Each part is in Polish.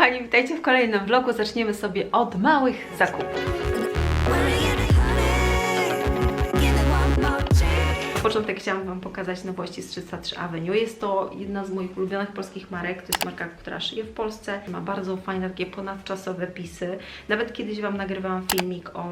kochani, witajcie w kolejnym vlogu. Zaczniemy sobie od małych zakupów. Początek chciałam Wam pokazać nowości z 303 Avenue. Jest to jedna z moich ulubionych polskich marek. To jest marka, która szyje w Polsce. Ma bardzo fajne, takie ponadczasowe pisy. Nawet kiedyś Wam nagrywałam filmik o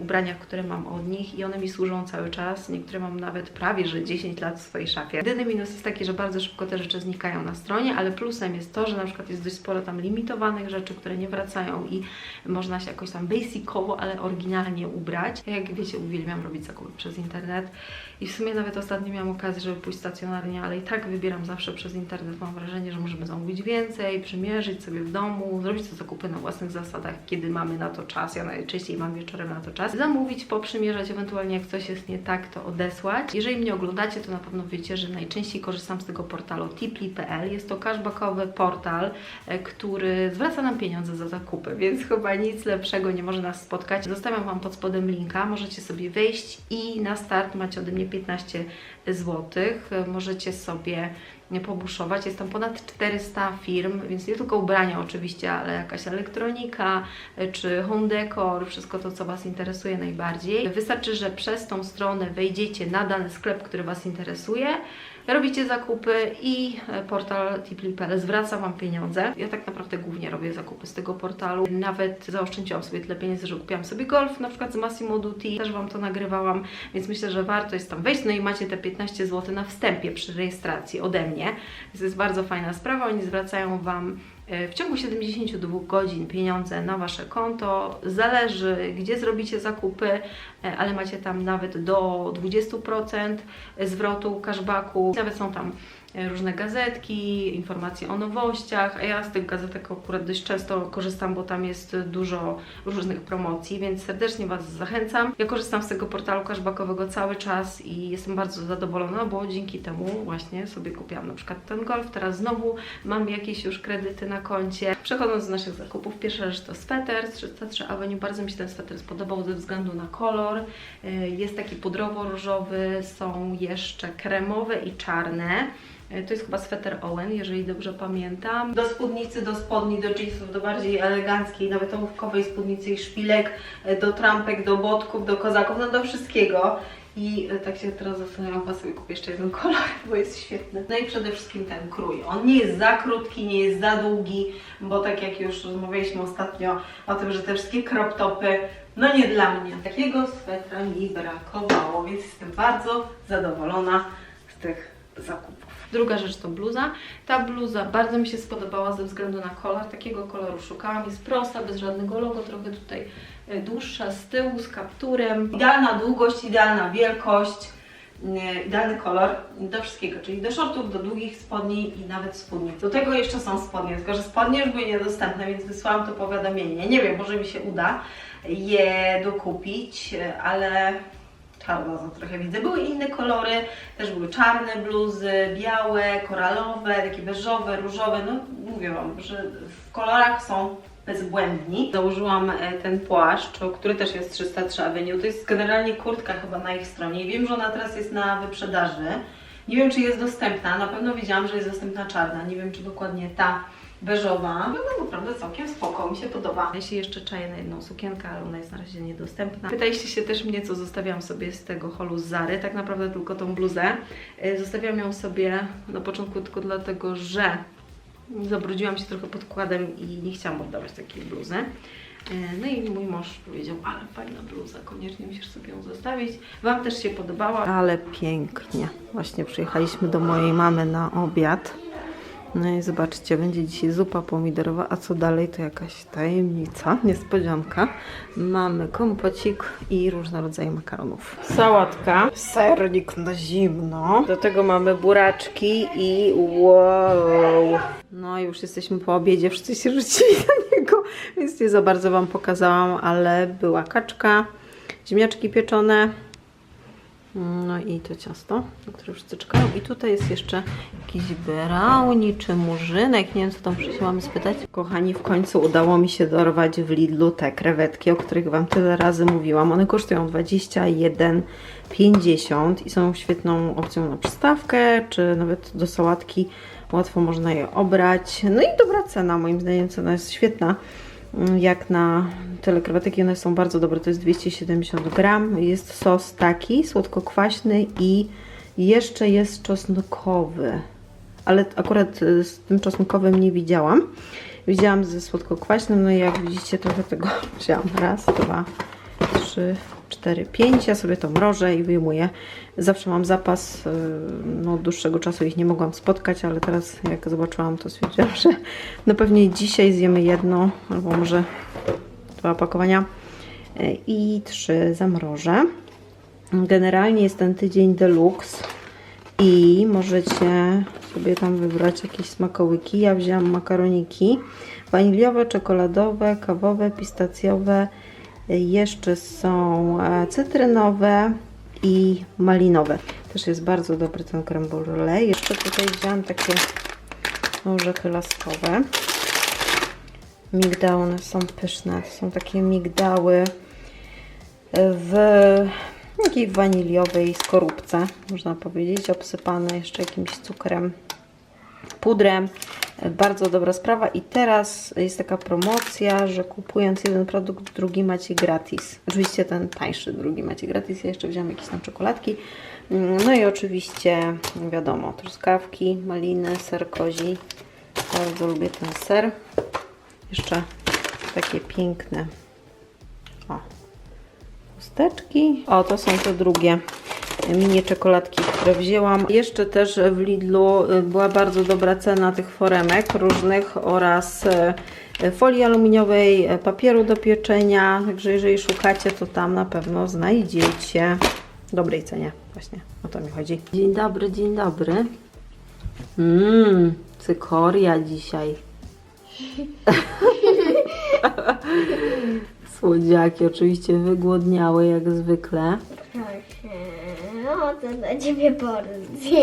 ubraniach, które mam od nich i one mi służą cały czas. Niektóre mam nawet prawie, że 10 lat w swojej szafie. Jedyny minus jest taki, że bardzo szybko te rzeczy znikają na stronie, ale plusem jest to, że na przykład jest dość sporo tam limitowanych rzeczy, które nie wracają i można się jakoś tam basicowo, ale oryginalnie ubrać. Ja, Jak wiecie, uwielbiam robić zakupy przez internet i w sumie nawet ostatnio miałam okazję, żeby pójść stacjonarnie, ale i tak wybieram zawsze przez internet. Mam wrażenie, że możemy zamówić więcej, przymierzyć sobie w domu, zrobić te zakupy na własnych zasadach, kiedy mamy na to czas. Ja najczęściej mam wieczorem na to czas. Zamówić, poprzymierzać, ewentualnie jak coś jest nie tak, to odesłać. Jeżeli mnie oglądacie, to na pewno wiecie, że najczęściej korzystam z tego portalu tipli.pl. Jest to cashbackowy portal, e, który zwraca nam pieniądze za zakupy, więc chyba nic lepszego nie może nas spotkać. Zostawiam Wam pod spodem linka, możecie sobie wejść i na start macie ode mnie 15 zł. Możecie sobie pobuszować. Jest tam ponad 400 firm, więc nie tylko ubrania oczywiście, ale jakaś elektronika czy home decor, wszystko to, co Was interesuje najbardziej. Wystarczy, że przez tą stronę wejdziecie na dany sklep, który Was interesuje, robicie zakupy i portal tipli.pl zwraca Wam pieniądze. Ja tak naprawdę głównie robię zakupy z tego portalu. Nawet zaoszczędziłam sobie tyle pieniędzy, że kupiłam sobie golf, na przykład z Massimo Dutti. Też Wam to nagrywałam, więc myślę, że warto jest tam wejść. No i macie te 15 zł na wstępie przy rejestracji ode mnie. To jest bardzo fajna sprawa. Oni zwracają Wam w ciągu 72 godzin pieniądze na Wasze konto. Zależy, gdzie zrobicie zakupy, ale macie tam nawet do 20% zwrotu cashbacku. Nawet są tam różne gazetki, informacje o nowościach, a ja z tych gazetek akurat dość często korzystam, bo tam jest dużo różnych promocji, więc serdecznie Was zachęcam. Ja korzystam z tego portalu cashbackowego cały czas i jestem bardzo zadowolona, bo dzięki temu właśnie sobie kupiłam na przykład ten golf, teraz znowu mam jakieś już kredyty na koncie. Przechodząc do naszych zakupów, pierwsza rzecz to sweter z 303 Avenue. Bardzo mi się ten sweter spodobał ze względu na kolor. Jest taki pudrowo-różowy, są jeszcze kremowe i czarne. To jest chyba sweter Owen, jeżeli dobrze pamiętam. Do spódnicy, do spodni, do jeansów, do bardziej eleganckiej, nawet ołówkowej spódnicy i szpilek, do trampek, do botków, do kozaków, no do wszystkiego. I tak się teraz zastanawiam, chyba sobie kupię jeszcze jeden kolor, bo jest świetny. No i przede wszystkim ten krój. On nie jest za krótki, nie jest za długi, bo tak jak już rozmawialiśmy ostatnio o tym, że te wszystkie crop topy, no nie dla mnie. Takiego swetra mi brakowało, więc jestem bardzo zadowolona z tych zakupów. Druga rzecz to bluza. Ta bluza bardzo mi się spodobała ze względu na kolor. Takiego koloru szukałam. Jest prosta, bez żadnego logo, trochę tutaj e, dłuższa z tyłu, z kapturem. Idealna długość, idealna wielkość, e, idealny kolor do wszystkiego, czyli do shortów, do długich spodni i nawet spódnic. Do tego jeszcze są spodnie, tylko że spodnie już były niedostępne, więc wysłałam to powiadomienie. Nie wiem, może mi się uda je dokupić, e, ale czarno trochę widzę. Były inne kolory, też były czarne bluzy, białe, koralowe, takie beżowe, różowe. No mówię Wam, że w kolorach są bezbłędni. Założyłam e, ten płaszcz, który też jest 303 Avenue. To jest generalnie kurtka chyba na ich stronie. Wiem, że ona teraz jest na wyprzedaży. Nie wiem, czy jest dostępna. Na pewno widziałam, że jest dostępna czarna. Nie wiem, czy dokładnie ta beżowa. Wygląda naprawdę całkiem spoko, mi się podoba. Ja się jeszcze czaję na jedną sukienkę, ale ona jest na razie niedostępna. Pytaliście się też mnie, co zostawiam sobie z tego holu z Zary. Tak naprawdę tylko tą bluzę. E, Zostawiam ją sobie na początku tylko dlatego, że zabrudziłam się trochę podkładem i nie chciałam oddawać takiej bluzy. E, No i mój mąż powiedział, ale fajna bluza, koniecznie musisz sobie ją zostawić. Wam też się podobała. Ale pięknie. Właśnie przyjechaliśmy do mojej mamy na obiad. No i zobaczcie, będzie dzisiaj zupa pomidorowa, a co dalej to jakaś tajemnica, niespodzianka. Mamy kompocik i różne rodzaje makaronów. Sałatka, sernik na zimno. Do tego mamy buraczki i wow. No już jesteśmy po obiedzie, wszyscy się rzucili na niego, więc nie za bardzo Wam pokazałam, ale była kaczka, ziemniaczki pieczone, no i to ciasto, na które wszyscy czekają. I tutaj jest jeszcze jakiś brownie czy murzynek. Nie wiem, co tam mamy spytać. Kochani, w końcu udało mi się dorwać w Lidlu te krewetki, o których Wam tyle razy mówiłam. One kosztują 21,50 i są świetną opcją na przystawkę, czy nawet do sałatki łatwo można je obrać. No i dobra cena, moim zdaniem cena jest świetna. Mm, Jak na tyle krewetek, one są bardzo dobre, to jest 270 gram. Jest sos taki, słodko-kwaśny i jeszcze jest czosnkowy. Ale akurat y, z tym czosnkowym nie widziałam. Widziałam ze słodko-kwaśnym, no i jak widzicie trochę tego wzięłam. Raz, dwa, trzy, cztery, pięć. Ja sobie to mrożę i wyjmuję. Zawsze mam zapas, y, no od dłuższego czasu ich nie mogłam spotkać, ale teraz jak zobaczyłam, to stwierdziłam, że no pewnie dzisiaj zjemy jedno, albo może dwa opakowania Y, i trzy zamrożę. Generalnie jest ten tydzień deluxe i możecie sobie tam wybrać jakieś smakołyki. Ja wzięłam makaroniki waniliowe, czekoladowe, kawowe, pistacjowe. Jeszcze są e, cytrynowe i malinowe. Też jest bardzo dobry ten creme brulee. Jeszcze tutaj wzięłam takie orzechy laskowe. Migdały, one są pyszne. To są takie migdały w takiej waniliowej skorupce, można powiedzieć, obsypane jeszcze jakimś cukrem, pudrem. Bardzo dobra sprawa i teraz jest taka promocja, że kupując jeden produkt, drugi macie gratis. Oczywiście ten tańszy drugi macie gratis. Ja jeszcze wziąłem jakieś tam czekoladki. No i oczywiście wiadomo, truskawki, maliny, ser kozi. Bardzo lubię ten ser. Jeszcze takie piękne o, chusteczki. O, to są te drugie mini czekoladki, które wzięłam. Jeszcze też w Lidlu y, była bardzo dobra cena tych foremek różnych oraz y, folii aluminiowej, y, papieru do pieczenia. Także jeżeli szukacie, to tam na pewno znajdziecie. Dobrej cenie, właśnie o to mi chodzi. Dzień dobry, dzień dobry. Mmm, cykoria dzisiaj. Słodziaki oczywiście wygłodniały jak zwykle. Proszę, no to dla ciebie porcja.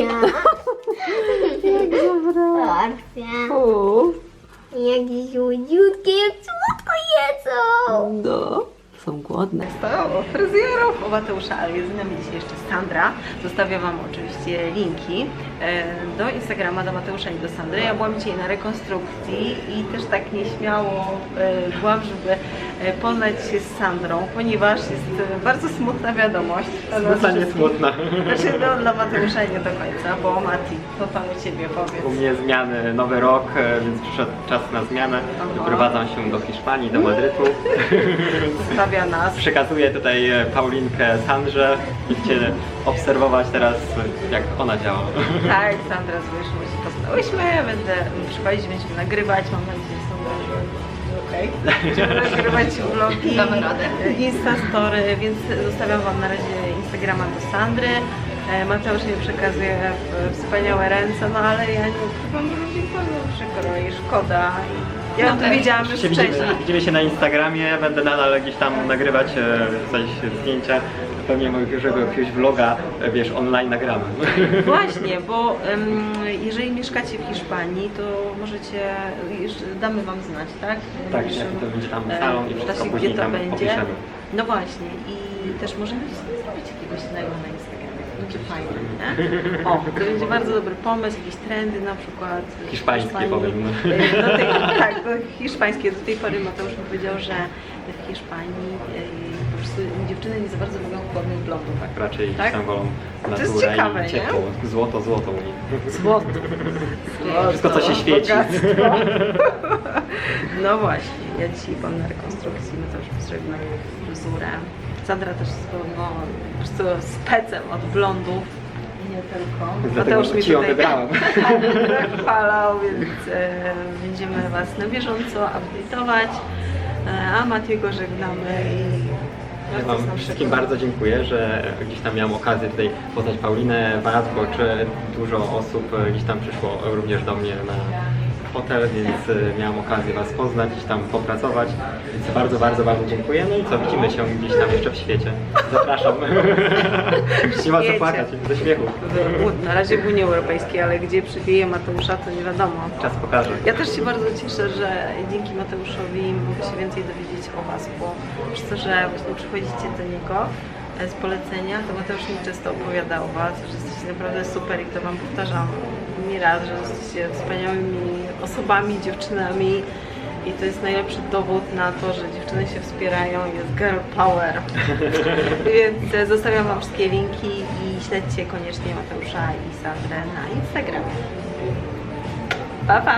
Jak zabrała. Porcja. O, Jakie słodziutkie, jak słodko jedzą. no. Są głodne. Stało fryzjerów u Mateusza, ale jest z nami dzisiaj jeszcze Sandra. Zostawię Wam oczywiście linki e, do Instagrama, do Mateusza i do Sandry. Ja byłam dzisiaj na rekonstrukcji i też tak nieśmiało byłam, żeby e, poznać się z Sandrą, ponieważ jest e, bardzo smutna wiadomość. Smutna, nie wszystkich. smutna. Znaczy no, dla Mateusza nie do końca, bo Mati, co tam u Ciebie powiedz? U mnie zmiany, nowy rok, e, więc przyszedł czas na zmianę. Aha. Wyprowadzam się do Hiszpanii, do Madrytu. Zostawia nas. Przekazuję tutaj e, Paulinkę Sandrze. Będziecie obserwować teraz, e, jak ona działa. Tak, Sandra z Wyszło się poznałyśmy, będę przychodzić, będziemy nagrywać, mam nadzieję, że że że okej. Będziemy nagrywać vlogi, Damy radę. instastory, więc zostawiam Wam na razie Instagrama do Sandry. E, Mateusz mi przekazuje w wspaniałe ręce, no ale ja nie mi bardzo przykro i szkoda. Ja No to tak. wiedziałam już Się wcześniej. widzimy, widzimy się na Instagramie, będę nadal gdzieś tam nagrywać e, coś zdjęcia. Pewnie mojego jakiegoś vloga, e, wiesz, online nagramy. Właśnie, bo em, jeżeli mieszkacie w Hiszpanii, to możecie, damy Wam znać, tak? Tak, jaki to będzie tam salon i wszystko później gdzie to tam będzie. opiszemy. No właśnie i też możemy zrobić jakiegoś live'a na Instagramie. To będzie fajnie, nie? O, to będzie bardzo dobry pomysł, jakieś trendy na przykład. Hiszpańskie Hiszpanii. powiem. E, Do tej, tak, do hiszpańskie. Do tej pory Mateusz mi powiedział, że w Hiszpanii e, dziewczyny nie za bardzo lubią chłodnych blondów. Tak, raczej Tak? tam wolą jest naturę ciekawe, nie? i ciepło. Złoto, złoto u nich. Złoto. Wszystko, co się świeci. No właśnie, ja dzisiaj byłam na rekonstrukcji, my już zrobimy fryzurę. Sandra też z no, po prostu specem od blondów. I nie tylko. Dlatego Mateusz mi ją tutaj wybrałem. chwalał, więc e, będziemy Was na bieżąco update'ować. E, a Matiego żegnamy i Wam wszystkim bardzo dziękuję, że gdzieś tam miałem okazję tutaj poznać Paulinę, Was, czy dużo osób gdzieś tam przyszło również do mnie na hotel, więc e, miałem okazję Was poznać, gdzieś tam popracować, więc bardzo, bardzo, bardzo dziękuję. No i co, widzimy się gdzieś tam jeszcze w świecie. Zapraszam. Nie ma co płakać ze śmiechu. Na razie w Unii Europejskiej, ale gdzie przybije Mateusza, to nie wiadomo. Czas pokaże. Ja też się bardzo cieszę, że dzięki Mateuszowi mogę się więcej dowiedzieć o Was, bo przez to, że właśnie przychodzicie do niego z polecenia, to Mateusz mi często opowiada o Was, że jesteście naprawdę super i to Wam powtarzam mi raz, że jesteście wspaniałymi osobami, dziewczynami i to jest najlepszy dowód na to, że dziewczyny się wspierają, jest girl power. Więc e, zostawiam Wam wszystkie linki i śledźcie koniecznie Mateusza i Sandrę na Instagramie. Pa, pa!